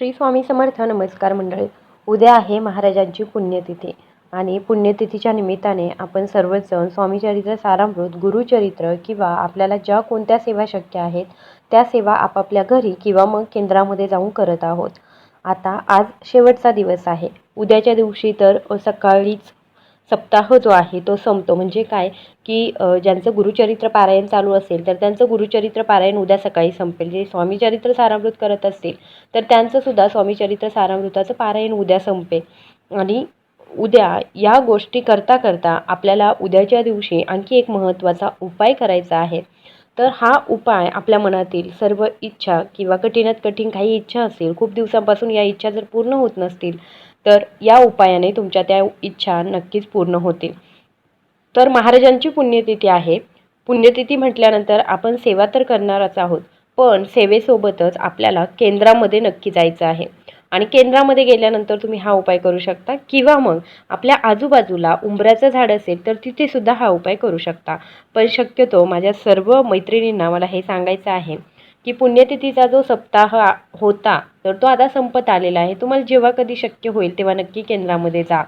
श्री स्वामी समर्थ नमस्कार मंडळी. उद्या आहे महाराजांची पुण्यतिथी आणि पुण्यतिथीच्या निमित्ताने आपण सर्वजण स्वामीचरित्र सारामृत गुरुचरित्र किंवा आपल्याला ज्या कोणत्या सेवा शक्य आहेत त्या सेवा आपापल्या घरी किंवा मग केंद्रामध्ये जाऊन करत आहोत. आता आज शेवटचा दिवस आहे. उद्याच्या दिवशी तर सकाळीच सप्ताह जो आहे तो संपतो. म्हणजे काय? की ज्यांचं गुरुचरित्र पारायण चालू असेल तर त्यांचं गुरुचरित्र पारायण उद्या सकाळी संपेल. जे स्वामीचरित्र सारामृत करत असतील तर त्यांचंसुद्धा स्वामीचरित्र सारामृताचं पारायण उद्या संपेल आणि उद्या या गोष्टी करता करता आपल्याला उद्याच्या दिवशी आणखी एक महत्त्वाचा उपाय करायचा आहे. तर हा उपाय आपल्या मनातील सर्व इच्छा किंवा कठीणात कठीण काही इच्छा असेल खूप दिवसांपासून या इच्छा जर पूर्ण होत नसतील तर या उपायाने तुमच्या त्या इच्छा नक्कीच पूर्ण होतील. तर महाराजांची पुण्यतिथी आहे. पुण्यतिथी म्हटल्यानंतर आपण सेवा तर करणारच आहोत पण सेवेसोबतच आपल्याला केंद्रामध्ये नक्की जायचं आहे. आणि केंद्रामध्ये गेल्यानंतर तुम्ही हा उपाय करू शकता किंवा मग आपल्या आजूबाजूला उंबऱ्याचं झाड असेल तर तिथे सुद्धा हा उपाय करू शकता. पण शक्यतो माझ्या सर्व मैत्रिणींना मला हे सांगायचं आहे की पुण्यतिथीचा जो सप्ताह होता तर तो आता संपत आलेला आहे. तुम्हाला जेव्हा कधी शक्य होईल तेव्हा नक्की केंद्रामध्ये जा.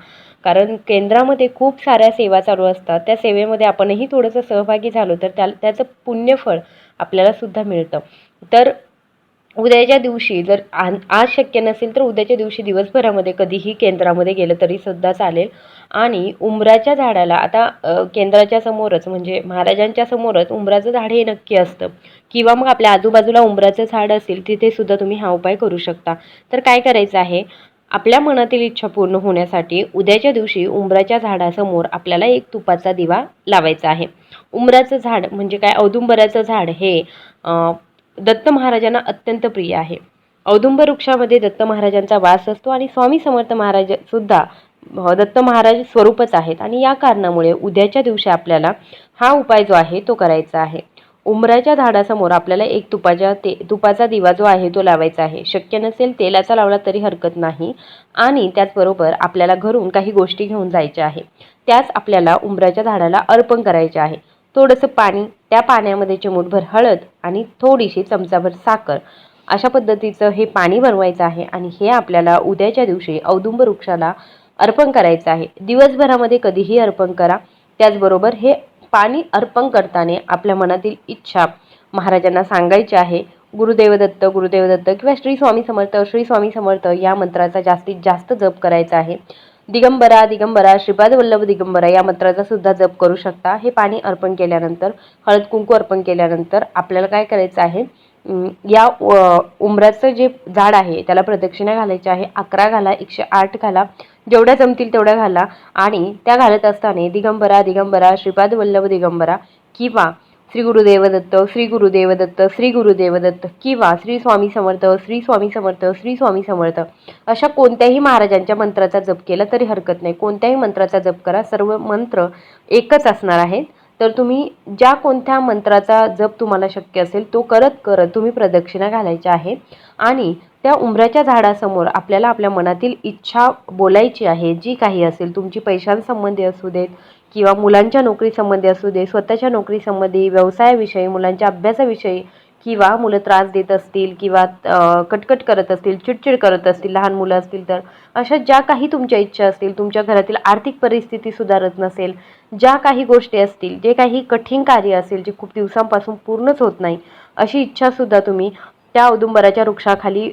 कारण केंद्रामध्ये खूप साऱ्या सेवा चालू असतात. त्या सेवेमध्ये आपणही थोडंसं सहभागी झालो तर त्या त्याचं पुण्यफळ आपल्याला सुद्धा मिळतं. तर उद्याच्या दिवशी जर आ- आज शक्य नसेल तर उद्याच्या दिवशी दिवसभरामध्ये कधीही केंद्रामध्ये गेलं तरी सुद्धा चालेल. आणि उंबराच्या झाडाला आता केंद्राच्या समोरच म्हणजे महाराजांच्या समोरच उंबराचं झाड हे नक्की असतं. किंवा मग आपल्या आजूबाजूला उंबराचं झाड असेल तिथे सुद्धा तुम्ही हा उपाय करू शकता. तर काय करायचं आहे? आपल्या मनातील इच्छा पूर्ण होण्यासाठी उद्याच्या दिवशी उंबराच्या झाडासमोर आपल्याला एक तुपाचा दिवा लावायचा आहे. उंबराचं झाड म्हणजे काय? औदुंबराचं झाड हे दत्त महाराजांना अत्यंत प्रिय आहे. औदुंब वृक्षामध्ये दत्त महाराजांचा वास असतो आणि स्वामी समर्थ महाराज सुद्धा दत्त महाराज स्वरूपच आहेत. आणि या कारणामुळे उद्याच्या दिवशी आपल्याला हा उपाय जो आहे तो करायचा आहे. उंबराच्या झाडासमोर आपल्याला एक तुपाच्या ते तुपाचा दिवा जो आहे तो लावायचा आहे. शक्य नसेल तेलाचा लावला तरी हरकत नाही. आणि त्याचबरोबर आपल्याला घरून काही गोष्टी घेऊन जायच्या आहे. त्याच आपल्याला उंबराच्या झाडाला अर्पण करायचे आहे. थोडंसं पाणी त्या पाण्यामध्ये चिमूटभर हळद आणि थोडीशी चमचाभर साखर अशा पद्धतीचं हे पाणी बनवायचं आहे आणि हे आपल्याला उद्याच्या दिवशी औदुंब वृक्षाला अर्पण करायचं आहे. दिवसभरामध्ये कधीही अर्पण करा. त्याचबरोबर हे पाणी अर्पण करताना आपल्या मनातील इच्छा महाराजांना सांगायची आहे. गुरुदेवदत्त गुरुदेवदत्त किंवा श्री स्वामी समर्थ श्री स्वामी समर्थ या मंत्राचा जास्तीत जास्त जप करायचा आहे. दिगंबरा दिगंबरा श्रीपाद वल्लभ दिगंबरा या मंत्राचा सुद्धा जप करू शकता. हे पाणी अर्पण केल्यानंतर हळद कुंकू अर्पण केल्यानंतर आपल्याला काय करायचं आहे? या उमराचं उंबराचं जे झाड आहे त्याला प्रदक्षिणा घालायची आहे. अकरा घाला एकशे आठ घाला. जेवढ्या जमतील तेवढ्या घाला. आणि त्या घालत असताना दिगंबरा दिगंबरा श्रीपाद वल्लभ दिगंबरा किंवा श्री गुरुदेवदत्त श्री गुरुदेवदत्त श्री गुरुदेवदत्त किंवा श्री स्वामी समर्थ श्री स्वामी समर्थ श्री स्वामी समर्थ. अशा कोणत्याही महाराजांच्या मंत्राचा जप केला तरी हरकत नाही. कोणत्याही मंत्राचा जप करा सर्व मंत्र एकच असणार आहेत. तर तुम्ही ज्या कोणत्या मंत्राचा जप तुम्हाला शक्य असेल तो करत करत तुम्ही प्रदक्षिणा घालायच्या आहे. आणि त्या उंबऱ्याच्या झाडासमोर आपल्याला आपल्या मनातील इच्छा बोलायची आहे. जी काही असेल तुमची पैशांसंबंधी असू देत किंवा मुलांच्या नोकरीसंबंधी असू दे स्वतःच्या नोकरीसंबंधी व्यवसायाविषयी मुलांच्या अभ्यासाविषयी किंवा मुलं त्रास देत असतील किंवा कटकट करत असतील चिडचिड करत असतील लहान मुलं असतील तर अशा ज्या काही तुमच्या इच्छा असतील तुमच्या घरातील आर्थिक परिस्थिती सुधारत नसेल ज्या काही गोष्टी असतील जे काही कठीण कार्य असेल जे खूप दिवसांपासून पूर्णच होत नाही अशी इच्छासुद्धा तुम्ही त्या औदुंबराच्या वृक्षाखाली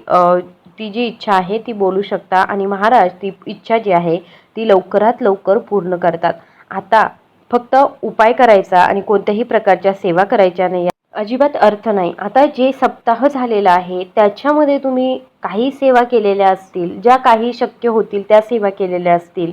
ती जी इच्छा आहे ती बोलू शकता आणि महाराज ती इच्छा जी आहे ती लवकरात लवकर पूर्ण करतात. आता फक्त उपाय करायचा आणि कोणत्याही प्रकारच्या सेवा करायच्या नाही. अजिबात अर्थ नाही. आता जे सप्ताह झालेला आहे त्याच्यामध्ये तुम्ही काही सेवा केलेल्या असतील ज्या काही शक्य होतील त्या सेवा केलेल्या असतील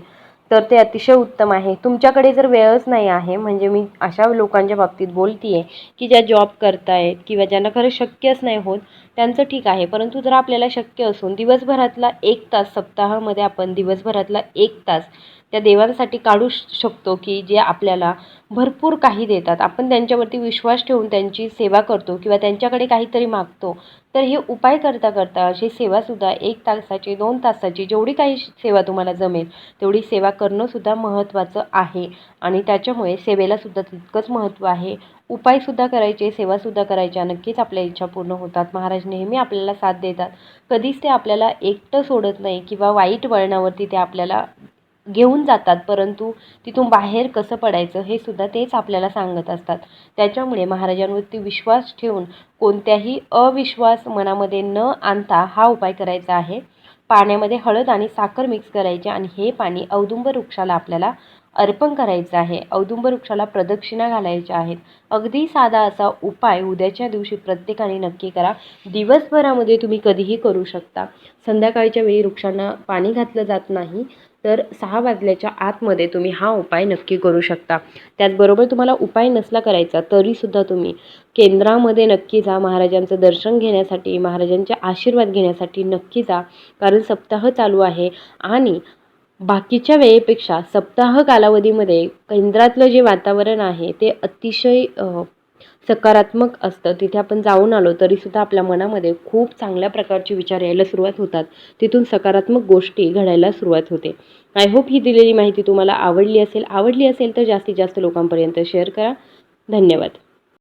तर ते अतिशय उत्तम आहे. तुमच्याकडे जर वेळच नाही आहे म्हणजे मी अशा लोकांच्या बाबतीत बोलतीये की ज्या जॉब करतायत किंवा ज्यांना खरं शक्यच नाही होत त्यांचं ठीक आहे. परंतु जर आपल्याला शक्य असून दिवसभरातला एक तास सप्ताहामध्ये आपण दिवसभरातला एक तास त्या देवांसाठी काढू शकतो की जे आपल्याला भरपूर काही देतात. आपण त्यांच्यावरती विश्वास ठेवून त्यांची सेवा करतो किंवा त्यांच्याकडे काहीतरी मागतो. तर हे उपाय करता करता अशी सेवासुद्धा एक तासाची दोन तासाची जेवढी काही सेवा तुम्हाला जमेल तेवढी सेवा करणंसुद्धा महत्त्वाचं आहे. आणि त्याच्यामुळे सेवेलासुद्धा तितकंच महत्त्व आहे. उपायसुद्धा करायचे सेवासुद्धा करायच्या नक्कीच आपल्या इच्छा पूर्ण होतात. महाराज नेहमी आपल्याला साथ देतात. कधीच ते आपल्याला एकटं सोडत नाही किंवा वाईट वळणावरती ते आपल्याला घेऊन जातात परंतु तिथून बाहेर कसं पडायचं हे सुद्धा तेच आपल्याला सांगत असतात. त्याच्यामुळे महाराजांवरती विश्वास ठेवून कोणत्याही अविश्वास मनामध्ये न आणता हा उपाय करायचा आहे. पाण्यामध्ये हळद आणि साखर मिक्स करायची आणि हे पाणी औदुंब वृक्षाला आपल्याला अर्पण करायचं आहे. औदुंब वृक्षाला प्रदक्षिणा घालायच्या आहेत. अगदी साधा असा उपाय उद्याच्या दिवशी प्रत्येकाने नक्की करा. दिवसभरामध्ये तुम्ही कधीही करू शकता. संध्याकाळच्या वेळी वृक्षांना पाणी घातलं जात नाही. तर सहा वाजल्याच्या आतमध्ये तुम्ही हा उपाय नक्की करू शकता. त्याचबरोबर तुम्हाला उपाय नसला करायचा तरीसुद्धा तुम्ही केंद्रामध्ये नक्की जा महाराजांचं दर्शन घेण्यासाठी महाराजांचे आशीर्वाद घेण्यासाठी नक्की जा. कारण सप्ताह चालू आहे आणि बाकीच्या वेळेपेक्षा सप्ताह कालावधीमध्ये केंद्रातलं जे वातावरण आहे ते अतिशय सकारात्मक असतं. तिथे आपण जाऊन आलो तरीसुद्धा आपल्या मनामध्ये खूप चांगल्या प्रकारचे विचार यायला सुरुवात होतात. तिथून सकारात्मक गोष्टी घडायला सुरुवात होते. आय होप ही दिलेली माहिती तुम्हाला आवडली असेल. आवडली असेल तर जास्तीत जास्त लोकांपर्यंत शेअर करा. धन्यवाद.